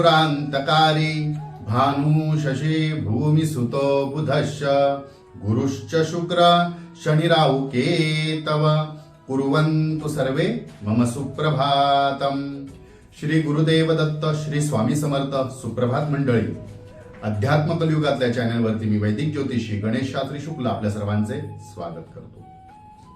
पुरान्तकारी भानु शशी भूमिसुतो बुधश्च गुरुश्च शुक्र शनिराहु केतव। कुर्वन्तु सर्वे मम सुप्रभातम श्री गुरुदेव दत्त श्री स्वामी समर्थ सुप्रभात मंडळी। अध्यात्म कलियुगातल्या चॅनलवरती मी वैदिक ज्योतिषी गणेश शास्त्री शुक्ल आपल्या सर्वांचे स्वागत करतो.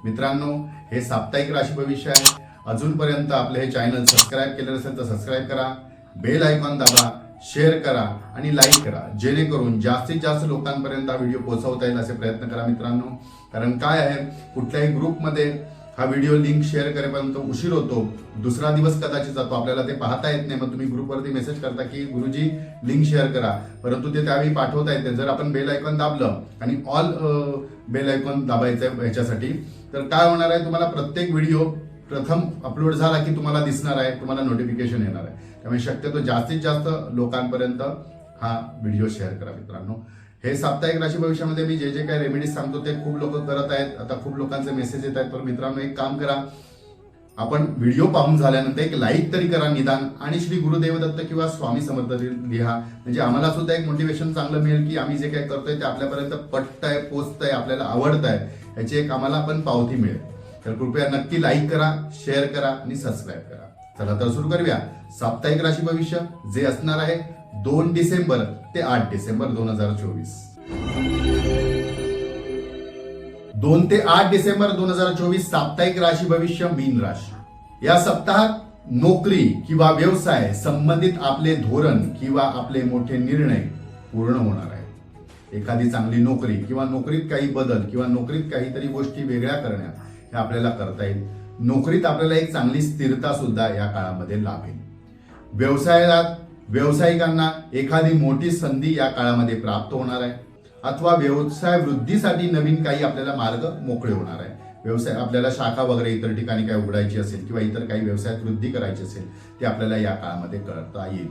मित्रांनो हे साप्ताहिक राशी भविष्य आहे. अजूनपर्यंत आपले हे चॅनल सबस्क्राईब केले नसेल तर सबस्क्राईब करा. बेल आयकॉन दाबा शेअर करा आणि लाईक करा. जेणेकरून जास्तीत जास्त लोकांपर्यंत हा व्हिडिओ पोहोचवता येईल असे प्रयत्न करा मित्रांनो. कारण काय आहे? कुठल्याही ग्रुपमध्ये हा व्हिडिओ लिंक शेअर करेपर्यंत उशीर होतो. दुसरा दिवस कदाचित जातो. आपल्याला ते पाहता येत नाही. मग तुम्ही ग्रुपवरती मेसेज करता की गुरुजी लिंक शेअर करा. परंतु ते त्यावेळी पाठवता येते. जर आपण बेल आयकॉन दाबलं आणि ऑल बेल आयकॉन दाबायचं आहे ह्याच्यासाठी तर काय होणार आहे? तुम्हाला प्रत्येक व्हिडिओ प्रथम अपलोड झाला की तुम्हाला दिसणार आहे तुम्हाला नोटिफिकेशन येणार आहे. त्यामुळे शक्यतो जास्तीत जास्त लोकांपर्यंत हा व्हिडिओ शेअर करा मित्रांनो. हे साप्ताहिक राशी भविष्यामध्ये मी जे जे काही रेमेडीज सांगतो ते खूप लोक करत आहेत. आता खूप लोकांचे मेसेज येत आहेत. तर मित्रांनो एक काम करा. आपण व्हिडिओ पाहून झाल्यानंतर एक लाईक तरी करा निदान आणि श्री गुरुदेव दत्त किंवा स्वामी समर्थ लिहा. म्हणजे आम्हाला सुद्धा एक मोटिवेशन चांगलं मिळेल की आम्ही जे काही करतोय ते आपल्यापर्यंत पटत आहे पोचत आहे आपल्याला आवडतंय. याची एक आम्हाला पण पावती मिळेल. तर कृपया नक्की लाईक करा शेअर करा आणि सबस्क्राईब करा. चला तर सुरू करूया. साप्ताहिक राशी भविष्य जे असणार आहे दोन डिसेंबर ते आठ डिसेंबर दोन हजार चोवीस. दोन ते आठ डिसेंबर दोन हजार चोवीस साप्ताहिक राशी भविष्य मीन राशी. या सप्ताहात नोकरी किंवा व्यवसाय संबंधित आपले धोरण किंवा आपले मोठे निर्णय पूर्ण होणार आहे एखादी चांगली नोकरी किंवा नोकरीत काही बदल किंवा नोकरीत काहीतरी गोष्टी वेगळ्या करण्यात हे आपल्याला करता येईल. नोकरीत आपल्याला एक चांगली स्थिरता सुद्धा या काळामध्ये लाभेल. व्यवसायात व्यावसायिकांना एखादी मोठी संधी या काळामध्ये प्राप्त होणार आहे. अथवा व्यवसाय वृद्धीसाठी नवीन काही आपल्याला मार्ग मोकळे होणार आहे. व्यवसाय आपल्याला शाखा वगैरे इतर ठिकाणी काय उघडायची असेल किंवा इतर काही व्यवसायात वृद्धी करायची असेल ते आपल्याला या काळामध्ये करता येईल.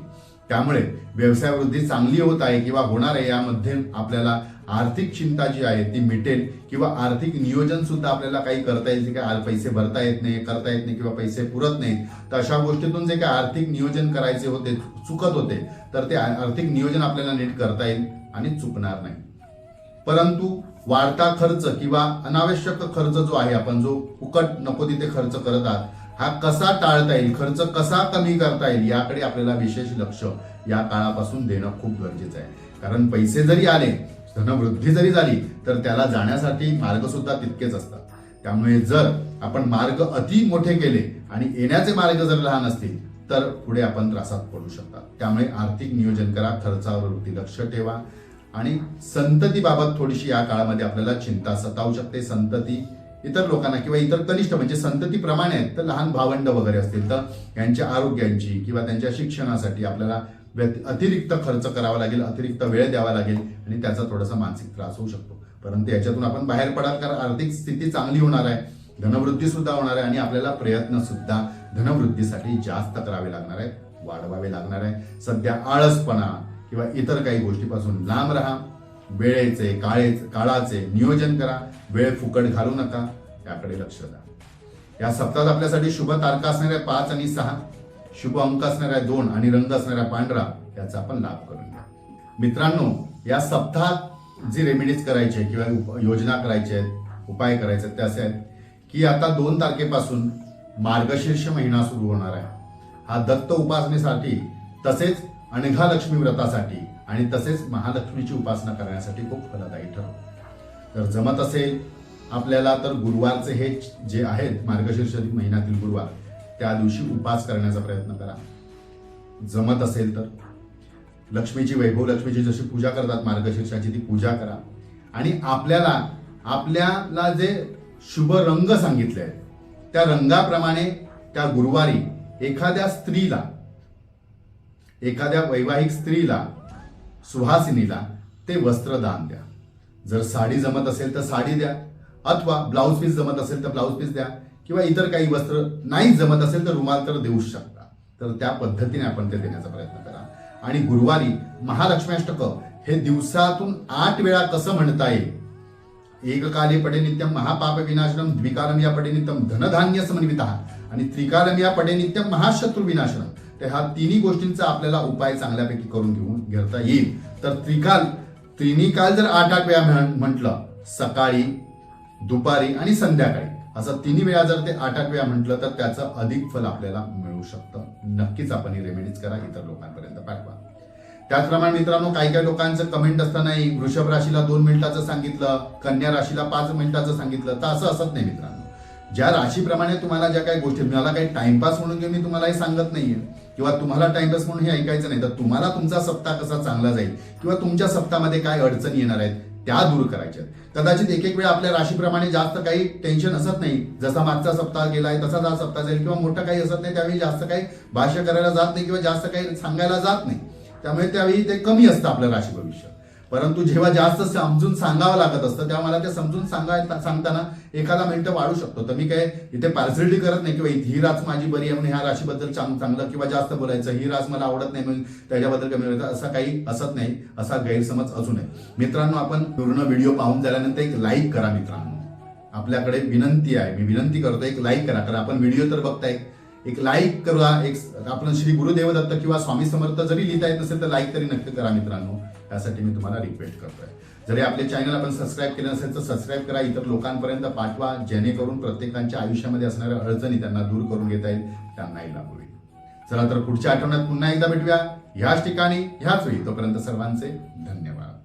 त्यामुळे व्यवसाय वृद्धी चांगली होत आहे किंवा होणार आहे यामध्ये आपल्याला आर्थिक चिंता जी आहे ती मिटेल किंवा आर्थिक नियोजन सुद्धा आपल्याला काही करता येईल जे पैसे भरता येत नाही करता येत नाही किंवा पैसे पुरत नाहीत तर अशा गोष्टीतून जे काही आर्थिक नियोजन करायचे होते चुकत होते तर ते आर्थिक नियोजन आपल्याला नीट करता येईल आणि चुकणार नाही. परंतु वाढता खर्च किंवा अनावश्यक खर्च जो आहे आपण जो फुकट नको तिथे खर्च करत आहात हा कसा टाळता येईल खर्च कसा कमी करता येईल याकडे आपल्याला विशेष लक्ष या काळापासून देणं खूप गरजेचं आहे. कारण पैसे जरी आले धनवृद्धी जरी झाली तर त्याला जाण्यासाठी मार्ग सुद्धा तितकेच असतात. त्यामुळे जर आपण मार्ग अति मोठे केले आणि येण्याचे मार्ग जर लहान असतील तर पुढे आपण त्रासात पडू शकतात. त्यामुळे आर्थिक नियोजन करा खर्चावरती लक्ष ठेवा आणि संततीबाबत थोडीशी या काळामध्ये आपल्याला चिंता सतावू शकते. संतती इतर लोकांना किंवा इतर कनिष्ठ म्हणजे संतती प्रमाणे आहेत तर लहान भावंड वगैरे असतील तर यांच्या आरोग्यांची किंवा त्यांच्या शिक्षणासाठी आपल्याला अतिरिक्त खर्च करावा लागेल अतिरिक्त वेळ द्यावा लागेल आणि त्याचा थोडासा मानसिक त्रास होऊ शकतो. परंतु याच्यातून आपण बाहेर पडाल कारण आर्थिक स्थिती चांगली होणार आहे धनवृद्धी सुद्धा होणार आहे आणि आपल्याला प्रयत्न सुद्धा धनवृद्धीसाठी जास्त करावे लागणार आहे वाढवावे लागणार आहे सध्या आळसपणा किंवा इतर काही गोष्टीपासून लांब राहा वेळेचे काळे काळाचे नियोजन करा. वेळ फुकट घालू नका. याकडे लक्ष द्या. या सप्ताहात आपल्यासाठी शुभ तारखा असणाऱ्या पाच आणि सहा शुभ अंक असणाऱ्या दोन आणि रंग असणाऱ्या पांढरा याचा आपण लाभ करून घ्या. मित्रांनो या सप्ताहात जी रेमेडीज आहे किंवा उप- योजना करायच्या आहेत उपाय करायचे आहेत ते असे आहेत की आता दोन तारखेपासून मार्गशीर्ष महिना सुरू होणार आहे. हा दत्त उपासनेसाठी तसेच अनघा लक्ष्मी व्रतासाठी आणि तसेच महालक्ष्मीची उपासना करण्यासाठी खूप फलदायी ठरतो तर जमत असेल आपल्याला तर गुरुवारचे हे जे आहेत मार्गशीर्ष महिन्यातील गुरुवार त्या दिवशी उपास करण्याचा प्रयत्न करा. जमत असेल तर. लक्ष्मीची वैभव लक्ष्मीची जशी पूजा करतात मार्गशीर्षाची ती पूजा करा. आणि आपल्याला आपल्याला जे शुभ रंग सांगितले आहेत त्या रंगाप्रमाणे त्या गुरुवारी एखाद्या स्त्रीला एखाद्या वैवाहिक स्त्रीला सुहासिनीला ते वस्त्र दान द्या. जर साडी जमत असेल तर साडी द्या अथवा ब्लाऊज पीस जमत असेल तर ब्लाऊज पीस द्या किंवा इतर काही वस्त्र नाही जमत असेल तर रुमाल तर देऊच शकता. तर त्या पद्धतीने आपण ते देण्याचा प्रयत्न करा. आणि गुरुवारी महालक्ष्म्याष्टक हे दिवसातून आठ वेळा कसं म्हणता येईल? एककाले पडे नित्यम महापाप विनाशनम द्विकालम या पडे नित्यम धनधान्य समन्वित आणि त्रिकालम या पडे नित्यम महाशत्रू विनाशनम तर ह्या तिन्ही गोष्टींचा आपल्याला उपाय चांगल्यापैकी करून घेऊन घेता येईल. तर त्रिकाल तिन्ही काल जर आठ आठ वेळा म्हटलं सकाळी दुपारी आणि संध्याकाळी असं तिन्ही वेळा जर ते आठ आठ वेळा म्हटलं तर त्याचं अधिक फल आपल्याला मिळू शकतं. नक्कीच आपण ही रेमेडीज करा इतर लोकांपर्यंत पाठवा. त्याचप्रमाणे मित्रांनो काही काही लोकांचं कमेंट असतानाही वृषभ राशीला दोन मिनिटाचं सांगितलं कन्या राशीला पाच मिनिटाचं सांगितलं तर असं असत नाही मित्रांनो. ज्या राशीप्रमाणे तुम्हाला ज्या काही गोष्टी मला काही टाइमपास म्हणून घेऊन मी तुम्हाला हे सांगत नाहीये. किंवा तुम्हाला टाइमपास म्हणून हे ऐकायचं नाही तर तुम्हाला तुमचा सप्ताह कसा चांगला जाईल किंवा तुमच्या सप्ताहामध्ये काय अडचणी येणार आहेत त्या दूर करायच्या कदाचित एक एक वेळा आपल्या राशीप्रमाणे जास्त काही टेन्शन असत नाही. जसा मागचा सप्ताह गेलाय तसाच हा सप्ताह जाईल किंवा मोठं काही असत नाही त्यावेळी जास्त काही भाष्य करायला जात नाही किंवा जास्त काही सांगायला जात नाही. त्यामुळे त्यावेळी ते कमी असतं आपलं राशी भविष्य. परंतु जेव्हा जास्त समजून सांगावं लागत असतं तेव्हा मला ते समजून सांगाय सांगताना एखादा मिनिटं वाढू शकतो. तर मी काय इथे पार्सलिटी करत नाही किंवा ही रास माझी बरी आहे म्हणून ह्या राशीबद्दल चांगलं किंवा जास्त बोलायचं ही रास मला आवडत नाही म्हणून त्याच्याबद्दल कमी बोलायचं असं काही असत नाही असा गैरसमज अजून आहे मित्रांनो आपण पूर्ण व्हिडिओ पाहून झाल्यानंतर एक लाईक करा मित्रांनो. आपल्याकडे विनंती आहे मी विनंती करतो एक लाईक करा कारण आपण व्हिडिओ तर बघताय. एक लाईक करा एक आपण श्री गुरुदेवदत्त किंवा स्वामी समर्थ जरी लिहिता येत नसेल तर लाईक तरी नक्की करा मित्रांनो. यासाठी मी तुम्हाला रिक्वेस्ट करतोय. जरी आपले चॅनल आपण सबस्क्राईब केलं नसेल तर सबस्क्राईब करा इतर लोकांपर्यंत पाठवा जेणेकरून प्रत्येकांच्या आयुष्यामध्ये असणाऱ्या अडचणी त्यांना दूर करून घेता येईल त्यांनाही लाभ होईल. चला तर पुढच्या आठवड्यात पुन्हा एकदा भेटूया. ह्याच ठिकाणी ह्याच वेळी. तोपर्यंत सर्वांचे धन्यवाद.